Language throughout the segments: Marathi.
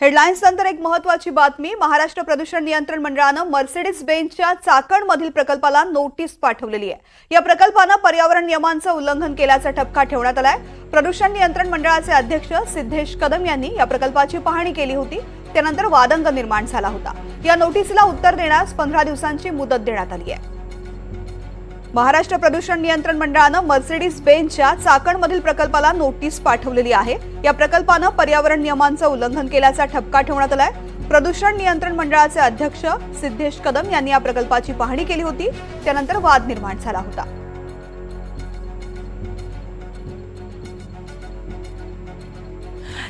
हेडलाईन्स नंतर एक महत्वाची बातमी महाराष्ट्र प्रदूषण नियंत्रण मंडळानं मर्सिडीज बेंचच्या चाकणमधील प्रकल्पाला नोटीस पाठवलेली आहे. या प्रकल्पानं पर्यावरण नियमांचं उल्लंघन केल्याचा ठपका ठेवण्यात आलाय. प्रदूषण नियंत्रण मंडळाचे अध्यक्ष सिद्धेश कदम यांनी या प्रकल्पाची पाहणी केली होती. त्यानंतर वादंग निर्माण झाला होता. या नोटीसला उत्तर देण्यास पंधरा दिवसांची मुदत देण्यात आली आहे. महाराष्ट्र प्रदूषण नियंत्रण मंडळानं मर्सिडीज बेंचच्या चाकणमधील प्रकल्पाला नोटीस पाठवलेली आहे. या प्रकल्पानं पर्यावरण नियमांचं उल्लंघन केल्याचा ठपका ठेवण्यात आलाय. प्रदूषण नियंत्रण मंडळाचे अध्यक्ष सिद्धेश कदम यांनी या प्रकल्पाची पाहणी केली होती. त्यानंतर वाद निर्माण झाला होता.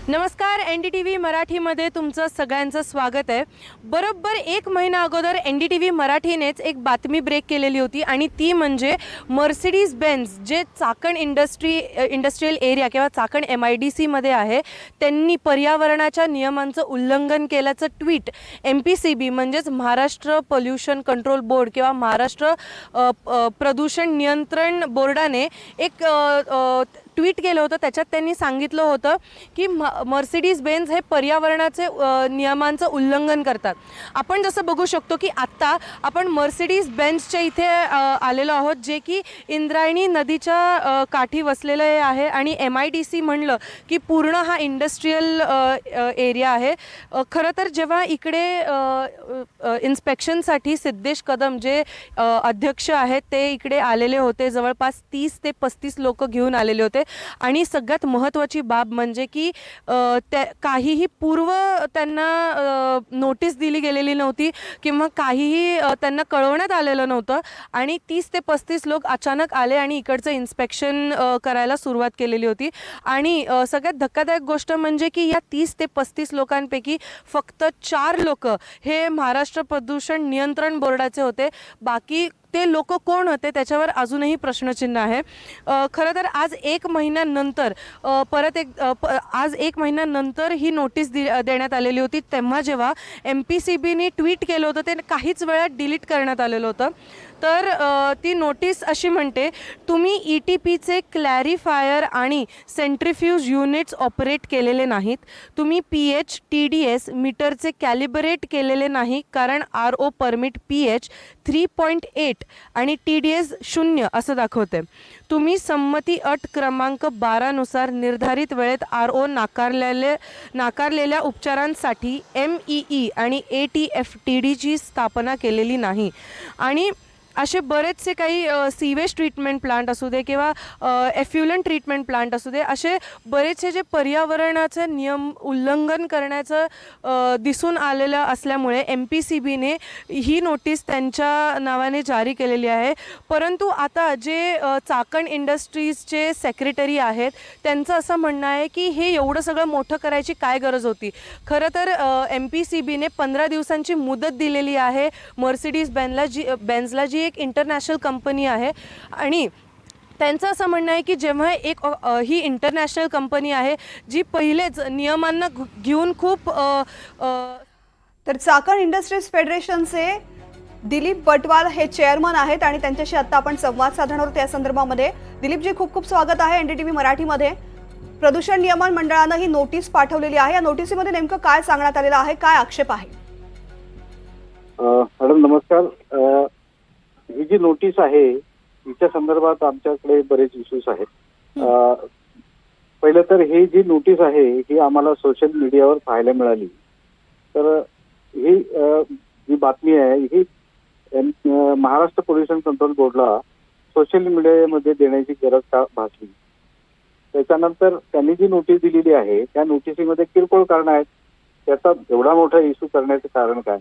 नमस्कार एन डी टी व्ही मराठीमध्ये तुमचं सगळ्यांचं स्वागत आहे. बरोबर एक महिना अगोदर एन डी टी व्ही मराठीनेच एक बातमी ब्रेक केलेली होती आणि ती म्हणजे मर्सिडीज बेन्स जे चाकण इंडस्ट्री इंडस्ट्रीयल एरिया किंवा चाकण एम आय डी सीमध्ये आहे त्यांनी पर्यावरणाच्या नियमांचं उल्लंघन केल्याचं tweet M P C B म्हणजेच महाराष्ट्र पोल्युशन कंट्रोल बोर्ड किंवा महाराष्ट्र प्रदूषण नियंत्रण बोर्डाने एक ट्विट केलं होतं त्याच्यात त्यांनी सांगितलं होतं की म मर्सिडीज बेन्झ हे पर्यावरणाचे नियमांचं उल्लंघन करतात. आपण जसं बघू शकतो की आत्ता आपण मर्सिडीज बेन्झच्या इथे आलेलो आहोत जे की इंद्रायणी नदीच्या काठी वसलेलं हे आहे आणि एम आय डी सी म्हणलं की पूर्ण हा इंडस्ट्रीयल एरिया आहे. खरं तर जेव्हा इकडे इन्स्पेक्शनसाठी सिद्धेश कदम जे अध्यक्ष आहेत ते इकडे आलेले होते. जवळपास तीस ते पस्तीस लोक घेऊन आलेले होते. आणि सगळ्यात महत्त्वाची बाब म्हणजे की त्या काहीही पूर्व त्यांना नोटीस दिली गेलेली नव्हती किंवा काहीही त्यांना कळवण्यात आलेलं नव्हतं आणि तीस ते पस्तीस लोक अचानक आले आणि इकडचं इन्स्पेक्शन करायला सुरुवात केलेली होती. आणि सगळ्यात धक्कादायक गोष्ट म्हणजे की या तीस ते पस्तीस लोकांपैकी फक्त चार लोक हे महाराष्ट्र प्रदूषण नियंत्रण बोर्डाचे होते. बाकी ते लोक कोण होते त्याच्यावर अजूनही प्रश्नचिन्ह आहे. खरं तर आज एक महिन्यानंतर परत एक प- आज एक महिन्यानंतर ही नोटीस दि देण्यात आलेली होती. तेव्हा जेव्हा एम पी सी बीने ट्विट केलं होतं ते काहीच वेळात डिलीट करण्यात आलेलं होतं. तर ती नोटीस अशी म्हणते तुम्ही ई टी पीचे क्लॅरिफायर आणि सेंट्रिफ्यूज युनिट्स ऑपरेट केलेले नाहीत. तुम्ही P H T D S मीटरचे कॅलिबरेट केलेले नाही कारण R O permit P H three point eight आणि टी डी एस शून्य असं दाखवते. तुम्ही संमती अट क्रमांक बारानुसार निर्धारित वेळेत आर ओ नाकारलेले नाकारलेल्या उपचारांसाठी एम ई ई आणि ए टी एफ टी डीची स्थापना केलेली नाही. आणि असे बरेचसे काही सीवेज ट्रीटमेंट प्लांट असू दे किंवा एफ्युलन ट्रीटमेंट प्लांट असू दे असे बरेचसे जे पर्यावरणाचं नियम उल्लंघन करण्याचं दिसून आलेलं असल्यामुळे एम पी सी बीने ही नोटीस त्यांच्या नावाने जारी केलेली आहे. परंतु आता जे चाकण इंडस्ट्रीजचे सेक्रेटरी आहेत त्यांचं असं म्हणणं आहे की हे एवढं सगळं मोठं करायची काय गरज होती? खरं तर एम पी सी बीने पंधरा दिवसांची मुदत दिलेली आहे. मर्सिडीज बेनला जी बेन्झला जी एक इंटरनॅशनल कंपनी आहे. आणि त्यांचं असं म्हणणं आहे की जेव्हा एक ही इंटरनॅशनल कंपनी आहे जी पहिलेच नियमांना घेऊन खूप तर चाकण इंडस्ट्रीज फेडरेशनचे दिलीप बटवाल हे चेअरमन आहेत आणि त्यांच्याशी आता आपण संवाद साधणार आहोत या संदर्भामध्ये. दिलीपजी खूप खूप स्वागत आहे एनडीटीव्ही मराठीमध्ये. प्रदूषण नियमन मंडळानं ही नोटीस पाठवलेली आहे. या नोटीसीमध्ये नेमकं काय सांगण्यात आलेलं आहे? काय आक्षेप आहे? मॅडम नमस्कार. ही जी नोटीस आहे हिच्या संदर्भात आमच्याकडे बरेच इश्यूज आहेत. पहिलं तर ही जी नोटीस आहे ही आम्हाला सोशल मीडियावर पाहायला मिळाली. तर ही जी बातमी आहे ही महाराष्ट्र पोल्युशन कंट्रोल बोर्डला सोशल मीडियामध्ये देण्याची गरज का भासली? त्याच्यानंतर त्यांनी जी नोटीस दिलेली आहे त्या नोटिसीमध्ये किरकोळ कारण आहेत. त्याचा एवढा मोठा इश्यू करण्याचं कारण काय?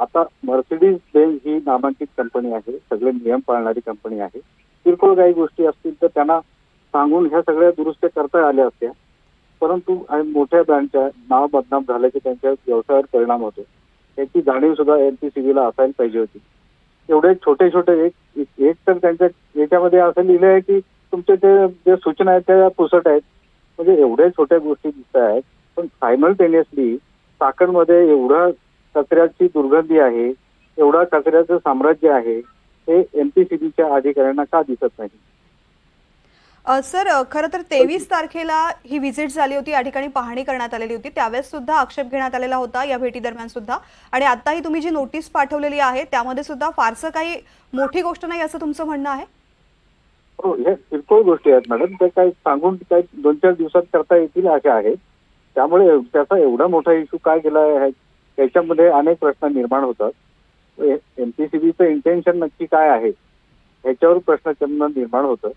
आता मर्सिडीज बेन ही नामांकित कंपनी आहे. सगळे नियम पाळणारी कंपनी आहे. किरकोळ काही गोष्टी असतील तर त्यांना सांगून ह्या सगळ्या दुरुस्त्या करता आल्या असत्या. परंतु मोठ्या ब्रँडच्या नाव बदनाम झाल्याचे त्यांच्या व्यवसायावर परिणाम होतो. याची जाणीव सुद्धा एन पी सी बीला असायला पाहिजे होती. एवढे छोटे छोटे एक एक तर त्यांच्या याच्यामध्ये असं लिहिलं आहे की तुमचे ते जे सूचना आहेत त्या पुसट आहेत. म्हणजे एवढ्या छोट्या गोष्टी दिसत आहेत. पण सायमल्टेनियसली चाकणमध्ये एवढं कचऱ्याची दुर्गंधी आहे एवढा कचऱ्याचं साम्राज्य आहे हे एम पी सी बीच्या अधिकाऱ्यांना का दिसत नाही? सर खरं तर तेवीस तारखेला ही व्हिजिट झाली होती या ठिकाणी पाहणी करण्यात आलेली होती. त्यावेळेस सुद्धा आक्षेप घेण्यात आलेला होता या भेटी दरम्यान सुद्धा. आणि आताही तुम्ही जी नोटीस पाठवलेली आहे त्यामध्ये सुद्धा फारसं काही मोठी गोष्ट नाही असं तुमचं म्हणणं आहे? हो हे किरकोळ गोष्टी आहेत मॅडम. त्या काही सांगून काही दोन चार दिवसात करता येतील अशा आहेत. त्यामुळे त्याचा एवढा मोठा इश्यू काय केला आहे त्याच्यामध्ये अनेक प्रश्न निर्माण होतात. एमपीसीबीचं इंटेन्शन नक्की काय आहे ह्याच्यावर प्रश्नचिन्ह निर्माण होतं.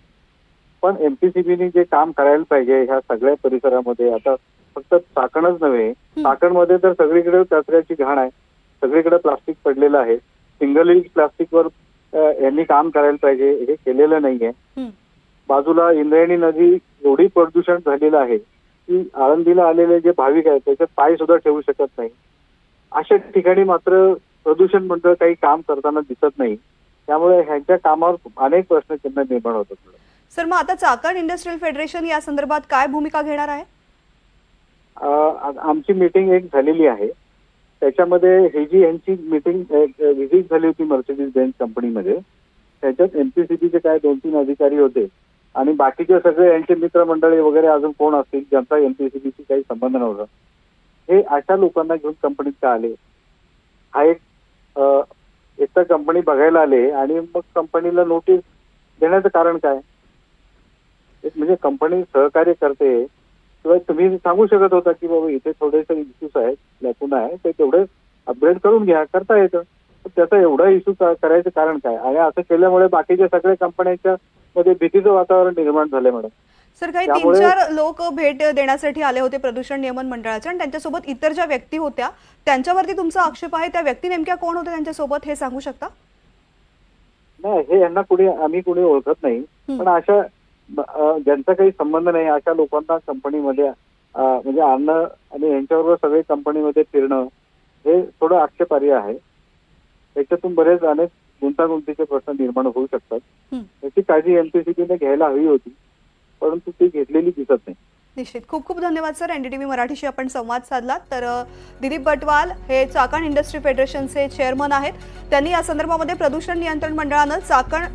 पण एमपीसीबीने जे काम करायला पाहिजे ह्या सगळ्या परिसरामध्ये आता फक्त चाकणच नव्हे चाकणमध्ये तर सगळीकडे कचऱ्याची घाण आहे. सगळीकडे प्लास्टिक पडलेलं आहे. सिंगल यूज प्लास्टिकवर यांनी काम करायला पाहिजे हे केलेलं नाहीये. बाजूला इंद्रायणी नदी एवढी प्रदूषण झालेलं आहे की आळंदीला आलेले जे भाविक आहेत त्याच्यात पाय सुद्धा ठेवू शकत नाही. अशा ठिकाणी मात्र प्रदूषण मंडळ काही काम करताना दिसत नाही. त्यामुळे ह्यांच्या कामावर अनेक प्रश्नचिन्ह निर्माण होतात सर मग आता चाकण इंडस्ट्रियल फेडरेशन या संदर्भात काय भूमिका घेणार आहे? आमची मीटिंग एक झालेली आहे. त्याच्यामध्ये ही जी यांची मीटिंग व्हिजिट झाली होती मर्सिडीज बेन्स कंपनीमध्ये. त्याच्यात एमपीसीबीचे काय दोन तीन अधिकारी होते. आणि बाकीचे सगळे यांचे मित्रमंडळी वगैरे अजून कोण असतील ज्यांचा एमपीसीबीशी काही संबंध नव्हता. हे अशा लोकांना घेऊन कंपनीत का आले? हा एक एकतर कंपनी बघायला आले आणि मग कंपनीला नोटीस देण्याचं कारण काय? एक म्हणजे कंपनी सहकार्य करते. किंवा तुम्ही सांगू शकत होता की बाबा इथे थोडेसे इश्यूज आहेत लॅकून आहे ते तेवढे अपग्रेड करून घ्या करता येतं. त्याचा एवढा इश्यू करायचं कारण काय? आणि असं केल्यामुळे बाकीच्या सगळ्या कंपन्यांच्या मध्ये भीतीचं वातावरण निर्माण झालंय मॅडम सर काही तीन चार लोक भेट देण्यासाठी आले होते प्रदूषण नियमन मंडळाचे आणि त्यांच्यासोबत इतर ज्या व्यक्ती होत्या त्यांच्यावरती तुमचा आक्षेप आहे? त्या व्यक्ती नेमक्या कोण होत्या त्यांच्यासोबत हे सांगू शकता? नाही हे यांना कुणी आम्ही कुणी ओळखत नाही. पण अशा ज्यांचा काही संबंध नाही अशा लोकांना कंपनीमध्ये म्हणजे आणणं आणि यांच्याबरोबर सगळे कंपनीमध्ये फिरणं हे थोडं आक्षेपार्ह आहे. त्याच्यातून बरेच अनेक गुंतागुंतीचे प्रश्न निर्माण होऊ शकतात. याची काळजी एमपीसीबीने घ्यायला हवी होती. परंतु ती घेतलेली दिसत नाही. निश्चित. खूप खूप धन्यवाद सर. एनडीटीव्ही मराठीशी आपण संवाद साधला तर दिलीप बटवाल हे चाकण इंडस्ट्री फेडरेशनचे चेअरमन आहेत. त्यांनी या संदर्भामध्ये प्रदूषण नियंत्रण मंडळानं चाकण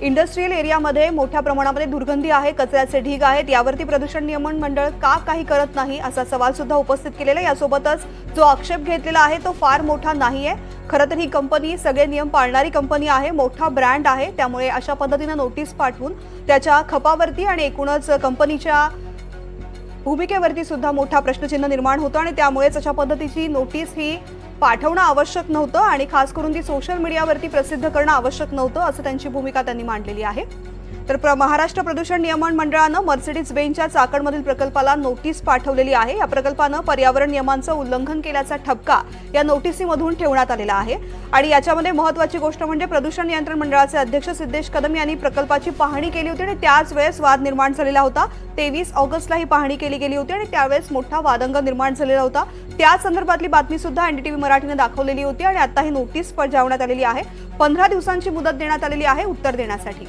इंडस्ट्रीयल एरियामध्ये मोठ्या प्रमाणामध्ये दुर्गंधी आहे कचऱ्याचे ढीग आहेत. यावरती प्रदूषण नियमन मंडळ का काही करत नाही असा सवाल सुद्धा उपस्थित केलेला आहे. यासोबतच जो आक्षेप घेतलेला आहे तो फार मोठा नाहीये. खरं तर ही कंपनी सगळे नियम पाळणारी कंपनी आहे मोठा ब्रँड आहे. त्यामुळे अशा पद्धतीनं नोटीस पाठवून त्याच्या खपावरती आणि एकूणच कंपनीच्या भूमिकेवरती सुद्धा मोठा प्रश्नचिन्ह निर्माण होतं आणि त्यामुळेच अशा पद्धतीची नोटीस ही पाठवणं आवश्यक नव्हतं आणि खास करून ती सोशल मीडियावरती प्रसिद्ध करणं आवश्यक नव्हतं असं त्यांची भूमिका त्यांनी मांडलेली आहे. तर प्र महाराष्ट्र प्रदूषण नियमन मंडळानं मर्सिडीज बेनच्या चाकणमधील प्रकल्पाला नोटीस पाठवलेली आहे. या प्रकल्पानं पर्यावरण नियमांचं उल्लंघन केल्याचा ठपका या नोटिसीमधून ठेवण्यात आलेला आहे. आणि याच्यामध्ये महत्वाची गोष्ट म्हणजे प्रदूषण नियंत्रण मंडळाचे अध्यक्ष सिद्धेश कदम यांनी प्रकल्पाची पाहणी केली होती आणि त्याच वेळेस वाद निर्माण झालेला होता. तेवीस ऑगस्टला ही पाहणी केली गेली होती आणि त्यावेळेस मोठा वादंग निर्माण झालेला होता. त्या संदर्भातली बातमी सुद्धा एनडीटीव्ही मराठीने दाखवलेली होती आणि आता ही नोटीस बजावण्यात आलेली आहे. पंधरा दिवसांची मुदत देण्यात आलेली आहे उत्तर देण्यासाठी.